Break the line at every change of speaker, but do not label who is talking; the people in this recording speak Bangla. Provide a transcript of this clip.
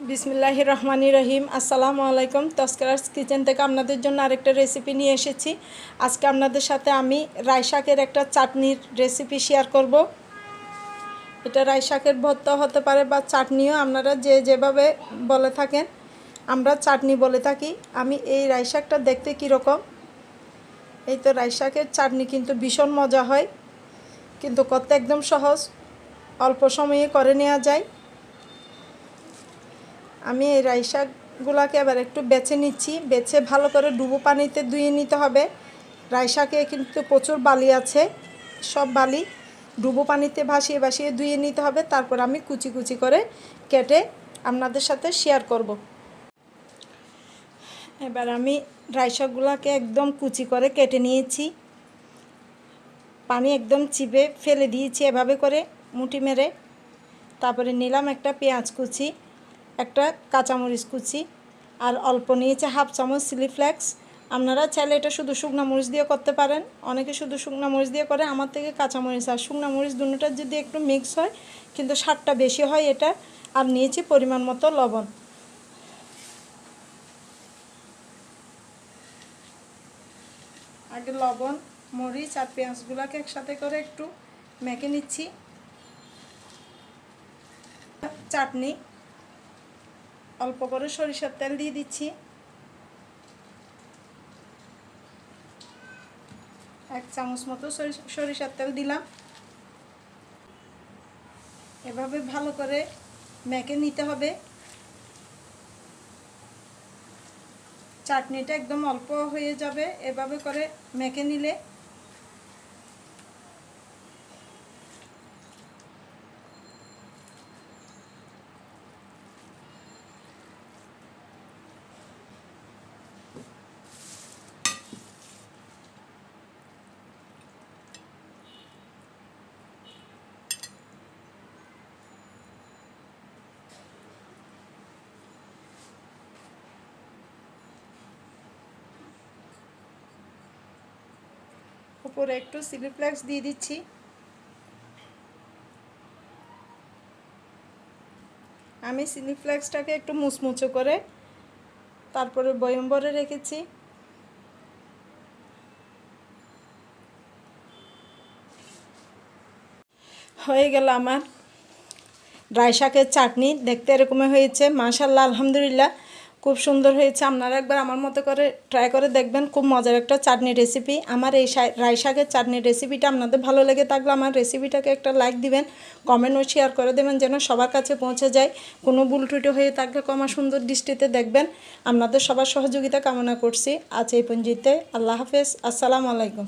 বিসমিল্লাহ রহমানি রহিম। আসসালামু আলাইকুম। তস্করাস কিচেন থেকে আপনাদের জন্য আরেকটা রেসিপি নিয়ে এসেছি। আজকে আপনাদের সাথে আমি রাই শাকের একটা চাটনির রেসিপি শেয়ার করব। এটা রাই শাকের ভর্তা হতে পারে বা চাটনিও আপনারা যে যেভাবে বলে থাকেন, আমরা চাটনি বলে থাকি। আমি এই রাই শাকটা দেখতে কীরকম? এই তো রাই শাকের চাটনি কিন্তু ভীষণ মজা হয়, কিন্তু করতে একদম সহজ। অল্প সময়ে করে নেওয়া যায়। আমি এই রাই শাকগুলোকে এবার একটু বেছে নিচ্ছি। বেছে ভালো করে ডুবো পানিতে ধুয়ে নিতে হবে। রাই শাকে কিন্তু প্রচুর বালি আছে। সব বালি ডুবো পানিতে ভাসিয়ে ভাসিয়ে ধুয়ে নিতে হবে। তারপর আমি কুচি কুচি করে কেটে আপনাদের সাথে শেয়ার করব। এবার আমি রাই শাকগুলোকে একদম কুচি করে কেটে নিয়েছি। পানি একদম চিপে ফেলে দিয়েছি এভাবে করে মুঠি মেরে। তারপরে নিলাম একটা পেঁয়াজ কুচি। একটা কাঁচামরিচ কুচি আর অল্প নিয়েছে হাফ চামচ চিলি ফ্লেক্স। আপনারা চাইলে এটা শুধু শুকনো মরিচ দিয়ে করতে পারেন। অনেকে শুধু শুকনো মরিচ দিয়ে করে, আমার থেকে কাঁচামরিচ আর শুকনো মরিচ দুটোটার যদি একটু মিক্স হয়, কিন্তু স্বাদটা বেশি হয় এটা। আর নিয়েছি পরিমাণ মতো লবণ। আগে লবণ, মরিচ আর পেঁয়াজগুলোকে একসাথে করে একটু মেখে নিচ্ছি। চাটনি অল্প করে সরিষার তেল দিয়ে দিচ্ছি। এক চামচ মতো সরিষার তেল দিলাম। এভাবে ভালো করে মেখে নিতে হবে। চাটনিটা একদম অল্প হয়ে যাবে। এভাবে করে মেখে নিলে উপরে একটু সিলিফ্লেক্স দিয়ে দিচ্ছি। আমি সিলিফ্লেক্সটাকে একটু মুচমুচো করে তারপরে বয়ম্বরে রেখেছি। হয়ে গেল আমার ড্রাই শাকের চাটনি, দেখতে এরকমই হয়েছে মাশাল্লাহ আলহামদুলিল্লাহ। খুব সুন্দর হয়েছে। আপনারা একবার আমার মতো করে ট্রাই করে দেখবেন। খুব মজার একটা চাটনি রেসিপি আমার এই রাই শাকের চাটনির রেসিপিটা আপনাদের ভালো লেগে থাকলে আমার রেসিপিটাকে একটা লাইক দিবেন। কমেন্ট ও শেয়ার করে দেবেন যেন সবার কাছে পৌঁছে যায়। কোনো ভুল টুটি হয়ে থাকলে কমা সুন্দর দৃষ্টিতে দেখবেন। আপনাদের সবার সহযোগিতা কামনা করছি। আজ এই পঞ্জিতে আল্লাহ হাফেজ। আসসালামু আলাইকুম।